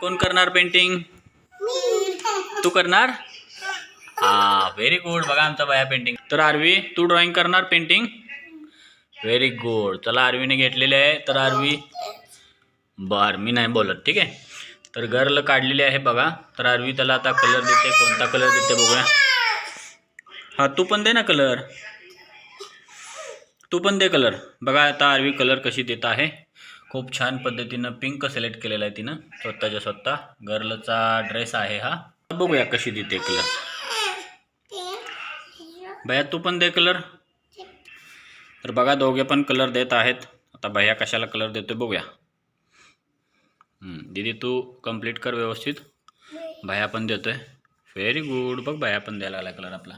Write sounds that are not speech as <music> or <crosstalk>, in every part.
कोण करणार पेंटिंग तू करणार? हा व्हेरी गुड बघा आमचा बाया पेंटिंग तर आरवी तू ड्रॉइंग करणार पेंटिंग व्हेरी गुड चला आरवीने घेतलेले आहे. तर आरवी बर मी नाही बोलत ठीक आहे? तर गर्ल काढलेली आहे बघा. तर आरवी त्याला आता कलर देते. कोणता कलर देते बघूया. हा तू पण दे ना कलर तू पण दे कलर बघा आता आरवी कलर कशी देत आहे. खूप छान पद्धतीनं पिंक सिलेक्ट केलेला आहे तिनं. स्वतःच्या स्वतः. गर्लचा ड्रेस आहे हा. बघूया कशी देते कलर भैया तू पण दे कलर तर बघा दोघे पण कलर देत आहेत. आता भैया कशाला कलर देतोय बघूया. दीदी तू कंप्लीट कर व्यवस्थित. भैया पण देतोय. व्हेरी गुड बघ भैया पण द्यायला लागला कलर आपला.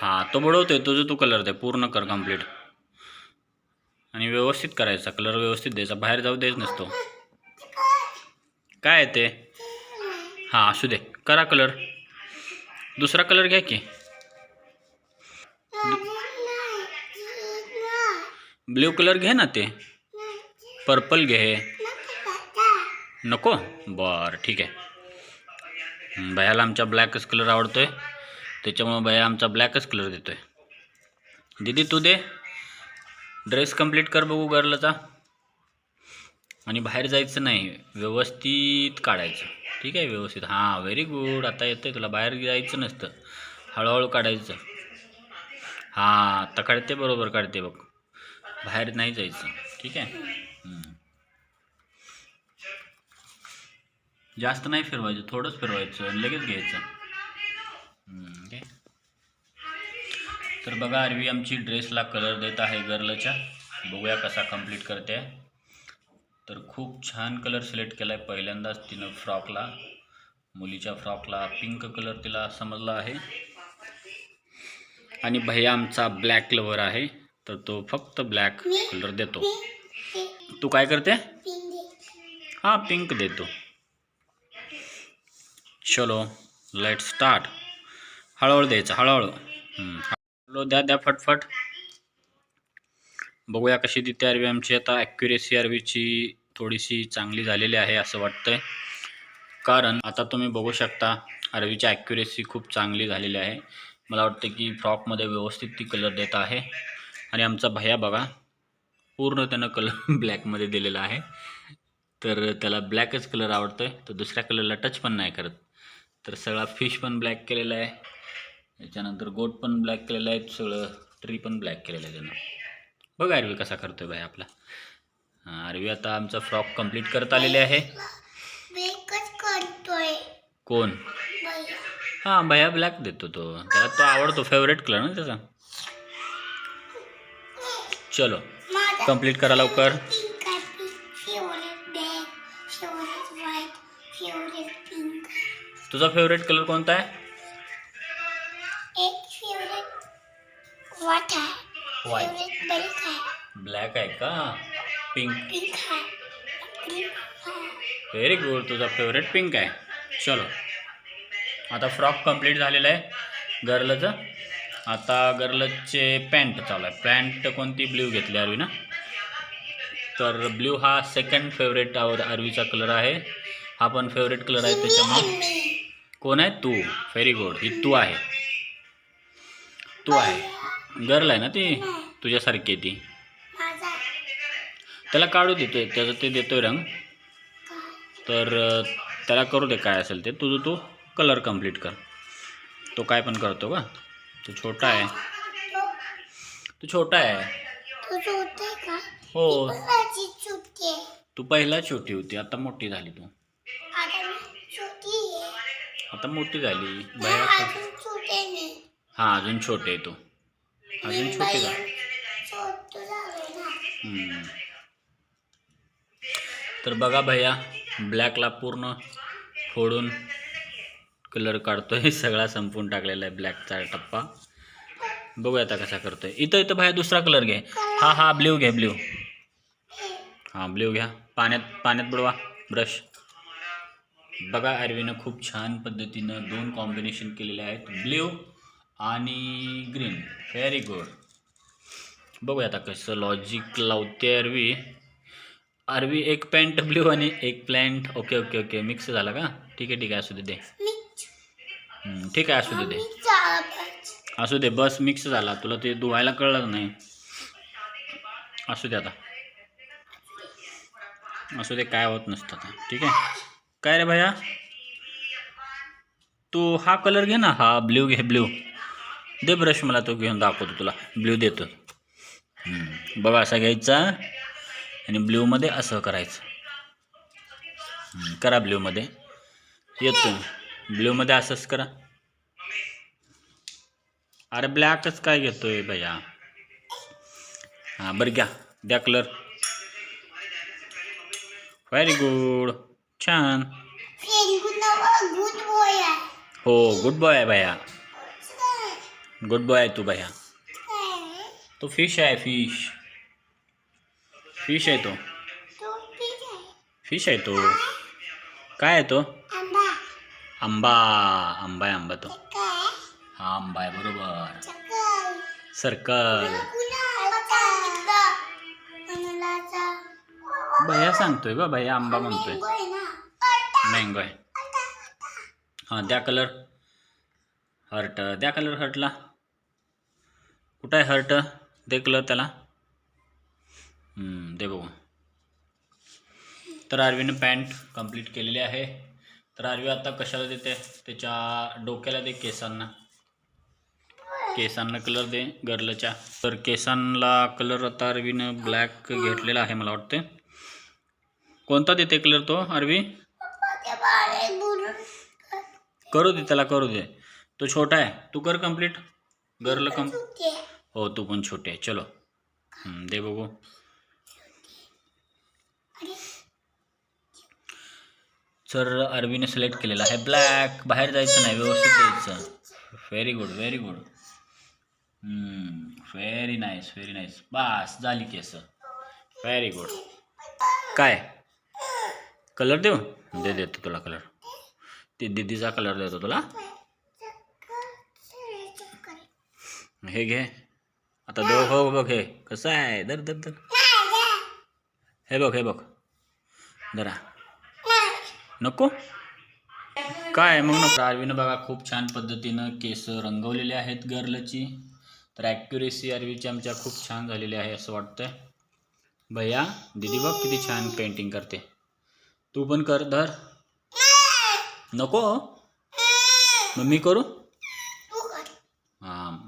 हां तो बुडवतोय. तुझं तू कलर दे. पूर्ण कर कंप्लीट आणि व्यवस्थित करायचा. कलर व्यवस्थित द्यायचा. बाहेर जाऊ देच नसतो. काय आहे ते? हां असू दे. करा कलर दुसरा कलर घ्या की. ब्ल्यू कलर घे ना ते. पर्पल घे नको? बरं ठीक आहे. भयाला भैयाला ब्लॅकच कलर आवडतोय. त्याच्यामुळं भया आमचा ब्लॅकच कलर देतोय. दीदी तू दे. ड्रेस कंप्लीट कर बघू गर्लचा. आणि बाहेर जायचं नाही व्यवस्थित काढायचं. ठीक आहे व्यवस्थित. हां व्हेरी गुड आता येतंय तुला. बाहेर जायचं नसतं. हळूहळू काढायचं. हां आता काढते बरोबर काढते बघ. बाहेर नाही जायचं. ठीक आहे? जास्त नाही फिरवायचं थोडंच फिरवायचं. आणि लगेच घ्यायचं. तर बघा आरवी आमची ड्रेसला कलर देत आहे गर्लच्या. बघूया कसा कंप्लीट करते. आहे तर खूप छान कलर सिलेक्ट केला आहे पहिल्यांदाच तिनं फ्रॉकला मुलीच्या फ्रॉकला पिंक कलर तिला समजला आहे. आणि भैया आमचा ब्लॅक लवर आहे तर तो फक्त ब्लॅक कलर देतो. तू काय करते? हां पिंक देतो. चलो लेट स्टार्ट हळूहळू द्यायचं हळूहळू. हॅलो द्या द्या फटफट. बघूया कशी ती आरवी आमची आता ॲक्युरेसी आरवीची थोडीशी चांगली झालेली आहे असं वाटतंय. कारण आता तुम्ही बघू शकता आरवीची ॲक्युरेसी खूप चांगली झालेली आहे. मला वाटतं की फ्रॉकमध्ये व्यवस्थित ती कलर देत आहे. आणि आमचा भैया बघा पूर्ण त्यानं कलर ब्लॅकमध्ये <laughs> दिलेला आहे. तर त्याला ब्लॅकच कलर आवडतो आहे तर दुसऱ्या कलरला टच पण नाही करत. तर सगळा फिश पण ब्लॅक केलेला आहे. त्याच्यानंतर गोट पण ब्लॅक केलेलं आहे सगळं ट्री पण ब्लॅक केलेलं आहे त्यानं. बघ आरवी कसा करतोय बाई आपला. आरवी आता आमचा फ्रॉक कंप्लीट करत आलेले आहे. कोण? हां भैया ब्लॅक देतो तो. त्याला तो आवडतो फेवरेट कलर ना त्याचा. चलो कंप्लीट करा लवकर. आहे तुझा फेवरेट कलर कोणता आहे? व्हाईट आहे White. फेवरेट ब्लॅक आहे ब्लॅक आहे का? पिंक पिंक आहे ग्रीन आहे व्हेरी गुड तुझा फेवरेट पिंक आहे. चलो. आता फ्रॉक कंप्लीट झालेला आहे. गर्लचं. आता गर्लचे पॅन्ट चालू आहे. पॅन्ट कोणती? ब्ल्यू घेतली आरवी ना? तर ब्ल्यू हा सेकंड फेवरेट आवर आरवीचा कलर आहे. हा पण फेवरेट कलर आहे त्याच्यामुळे. मी कोण आहे? तू. व्हेरी गुड ही तू आहे. तू आहे. गर्ल आहे ना ती? तुझ्यासारखी आहे ती. त्याला काढू देतोय त्याचं ते देतोय रंग. तर त्याला करू दे काय असेल ते. तुझं तू कलर कंप्लीट कर. तो काय पण करतो का तो छोटा आहे. तो छोटा आहे. हो. तू पहिला छोटी होती आता मोठी झाली तू. आता मोठी झाली. हां अजून छोटे आहे तू. अजून छोटे झाले. तर बघा भैया ब्लॅकला पूर्ण फोडून कलर काढतोय. <laughs> सगळा संपून टाकलेला आहे ब्लॅकचा टप्पा. बघूया आता कसा करतोय. इथं इथं भैया दुसरा कलर घे. हा हा ब्ल्यू घे ब्ल्यू हां ब्ल्यू घ्या. पाण्यात पाण्यात बुडवा. ब्रश बघा अरवीनं खूप छान पद्धतीनं दोन कॉम्बिनेशन केलेले आहेत. ब्ल्यू आणि ग्रीन व्हेरी गुड बघूया आता कसं लॉजिक लावते अरवी आरवी एक पॅन्ट ब्ल्यू आणि एक plant okay okay okay mix झाला का? ठीक आहे ठीक आहे. असू दे ठीक आहे असू दे असू दे बस मिक्स झाला. तुला ते धुवायला कळलं नाही. असू दे आता. असू दे काय होत नसतं आता. ठीक आहे. काय रे भैया? तू हा कलर घे ना. हा ब्ल्यू घे ब्ल्यू दे ब्रश मला तो घेऊन दाखवतो तुला. ब्ल्यू देतो. हम्म, बघा असा घ्यायचा आणि ब्ल्यूमध्ये असं करायचं. करा ब्ल्यूमध्ये येतो. ब्ल्यूमध्ये असंच करा. अरे ब्लॅकच काय घेतोय भैया? हां बरं घ्या. द्या कलर व्हेरी गुड छान. हो गुड बॉय आहे भैया? गुड बॉय आहे तू भैया। तो फिश आहे फिश फिश आहे तो. फिश आहे तो. काय आहे तो? आंबा. आंबा आहे आंबा तो. हा आंबा आहे बरोबर. सर्कल भैया सांगतोय बा भैया आंबा म्हणतोय. मँगो आहे. हा मँगो आहे हां द्या कलर हर्ट. द्या कलर हर्टला. कुठं आहे हर्ट? दे कलर त्याला. दे बघू. तर आरवीनं पॅन्ट कंप्लीट केलेली आहे. तर आरवी आता कशाला देते? त्याच्या डोक्याला दे केसांना. केसांना कलर दे गर्लच्या. तर केसांना कलर आता आरवीनं ब्लॅक घेतलेला आहे मला वाटते कोणता देते कलर तो आरवी? बुरून करू दे त्याला करू दे. तो छोटा आहे. तू कर कंप्लीट गर्ल कम हो तू पण छोटे आहे. चलो. दे बघू. सर अरवीने सिलेक्ट केलेला आहे. ब्लॅक बाहेर जायचं नाही. व्यवस्थित द्यायचं very good very good very nice very nice बस झाली केस. व्हेरी गुड काय? कलर देऊ? दे देतो तुला कलर ते दीदीचा कलर देतो तुला. हे घे. आता दो हो बघ हे. कसं आहे? दर दर दर हे बघ हे बघ. धरा. नको? काय मग नको. आरवीनं बघा खूप छान पद्धतीनं केस रंगवलेले आहेत गर्लची. तर ॲक्युरेसी आरवीची आमच्या खूप छान झालेली आहे असं वाटतंय. भैया दीदी बघ किती छान पेंटिंग करते. तू पण कर धर. नको? मग मी करू?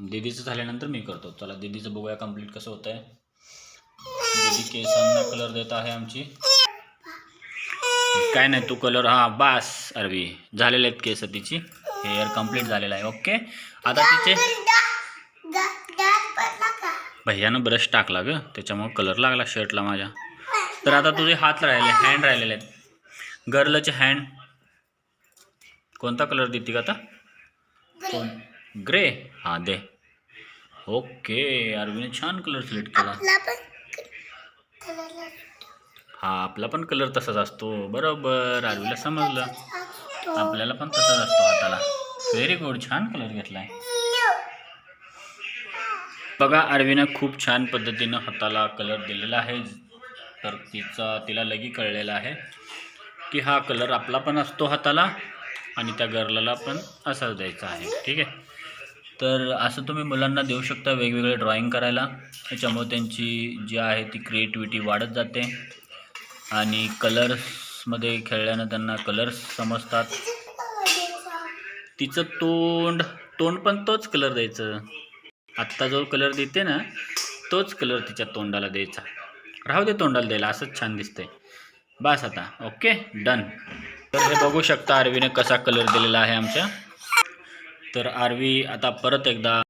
दीदीचं झाल्यानंतर मी करतो. चला दीदीचं बघूया कंप्लीट कसं होतं आहे दीदी केसांना कलर देत आहे आमची. काय नाही तू कलर हां बास अरवी. झालेले आहेत केस तिची. हेअर कंप्लीट झालेलं आहे. ओके आता तिचे भैयानं ब्रश टाकला ग. त्याच्यामुळे कलर लागला शर्टला माझ्या. तर आता तुझे हात राहिले हँड राहिलेले आहेत. गर्लचे हँड कोणता कलर देते का आता? कोण ग्रे? हां दे. ओके अरविने छान कलर सिलेक्ट केला. हा आपला पण कलर तसाच असतो. बरोबर अरवीला समजलं. आपल्याला पण तसाच असतो हाताला. व्हेरी गुड छान कलर घेतलाय. बघा अरवीनं खूप छान पद्धतीनं हाताला कलर दिलेला आहे. तर तिचा तिला लगी कळलेला आहे की हा कलर आपला पण असतो हाताला आणि त्या गर्लाला पण असाच द्यायचा आहे. ठीक आहे? तर असं तुम्ही मुलांना देऊ शकता वेगवेगळे ड्रॉईंग करायला. त्याच्यामुळे त्यांची जी आहे ती क्रिएटिव्हिटी वाढत जाते. आणि कलर्समध्ये खेळल्यानं त्यांना कलर्स समजतात. तिचं तोंड तोंड पण तोच कलर द्यायचं. आत्ता जो कलर देते ना तोच कलर तिच्या तोंडाला द्यायचा. राहू दे तोंडाला द्यायला असंच छान दिसतंय. बस आता ओके डन तर हे बघू शकता आरवीने कसा कलर दिलेला आहे आमच्या. तर आरवी आता परत एकदा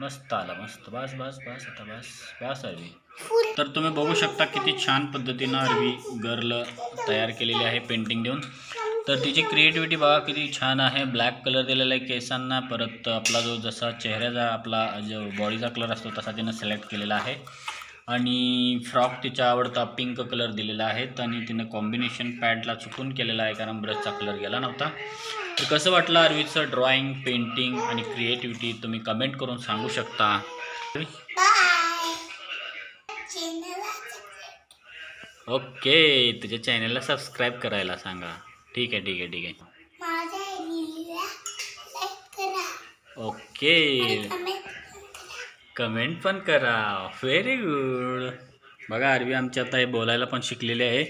मस्त आला मस्त. बस बस बस आता बस. बस आरवी. तर तुम्ही बघू शकता किती छान पद्धतीनं आरवी गर्ल तयार केलेली आहे पेंटिंग देऊन. तर तिची क्रिएटिव्हिटी बघा किती छान आहे. ब्लॅक कलर दिलेला आहे केसांना. परत आपला जो जसा चेहऱ्याचा आपला जो बॉडीचा कलर असतो तसा तिनं सिलेक्ट केलेला आहे. आणि फ्रॉक तिच्या आवडता पिंक कलर दिलेला आहे. आणि तिनं कॉम्बिनेशन पॅडला चुकून केलेला आहे कारण ब्रशचा कलर गेला नव्हता. तर कसं वाटलं अरविचं ड्रॉइंग पेंटिंग आणि क्रिएटिव्हिटी तुम्ही कमेंट करून सांगू शकता? ओके तुझ्या चॅनलला सबस्क्राईब करायला सांगा. ठीक आहे ठीक आहे ठीक आहे. ओके कमेंट पण करा. व्हेरी गुड बघा अरवी आमची आता हे बोलायला पण शिकलेली आहे.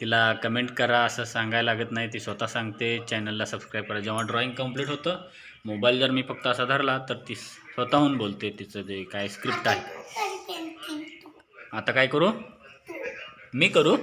तिला कमेंट करा असं सांगायला लागत नाही. ती स्वतः सांगते. चॅनलला सबस्क्राईब करा. जेव्हा ड्रॉइंग कंप्लीट होतं मोबाईल जर मी फक्त असा धरला तर ती स्वतःहून बोलते. तिचं जे काय स्क्रिप्ट आहे. आता काय करू? मी करू?